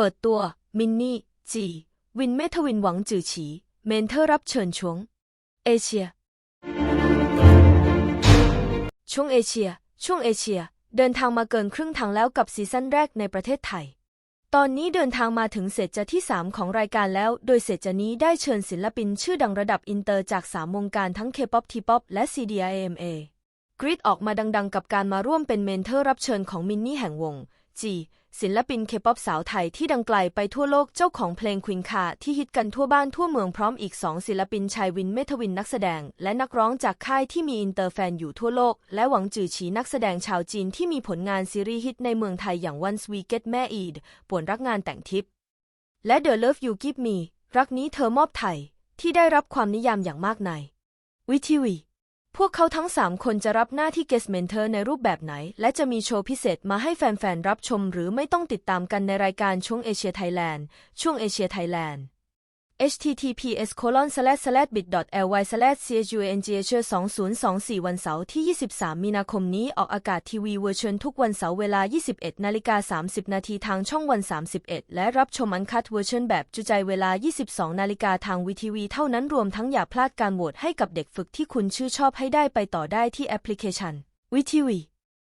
เปิดตัว มินนี่ จี วินเมทวินหวังจือฉี เมนเทอร์รับเชิญชวง เอเชีย ช่วงเอเชีย ช่วงเอเชีย เดินทางมาเกินครึ่งทางแล้วกับซีซั่นแรกในประเทศไทย ตอนนี้เดินทางมาถึงเศษจะที่ 3 ของรายการแล้ว โดยเศษจะนี้ได้เชิญศิลปินชื่อดังระดับอินเตอร์จาก 3 วงการทั้ง K-POP T-POP และ CDIMA กรีดออกมาดังๆ กับการมาร่วมเป็นเมนเทอร์รับเชิญของมินนี่แห่งวง จีศิลปินเคป๊อปสาวไทยที่ดังไกลไปทั่วโลกเจ้าของเพลงควินคาที่ฮิตกันทั่วบ้านทั่วเมืองพร้อมอีกสองศิลปินชายวินเมทวินนักแสดง และนักร้องจากค่ายที่มีอินเตอร์แฟนอยู่ทั่วโลก และหวังจือฉีนักแสดงชาวจีนที่มีผลงานซีรีส์ฮิตในเมืองไทยอย่าง Once We Get Married ป่วนรักงานแต่งทิพย์และ The Love You Give Me รักนี้เธอมอบไทย ที่ได้รับความนิยามอย่างมากในวิทีวี พวกเขาทั้ง 3 คนจะรับหน้าที่ guest mentor ในรูปแบบไหน และจะมีโชว์พิเศษมาให้แฟน ๆ รับชมหรือไม่ต้องติดตามกันในรายการช่วงเอเชียไทยแลนด์ช่วงเอเชียไทยแลนด์ https colon slash slash bit ly slash chungh 2024 วันเสาร์ที่ 23 มีนาคมนี้ออกอากาศทีวีเวอร์ชันทุกวันเสาร์เวลา 21 นาฬิกา 30 นาทีทางช่องวัน 31 และรับชมอันคัดเวอร์ชันแบบจุใจเวลา 22 นาฬิกาทางวีทีวีเท่านั้นรวมทั้งอย่าพลาดการโหวตให้กับเด็กฝึกที่คุณชื่นชอบให้ได้ไปต่อได้ที่แอปพลิเคชันวีทีวี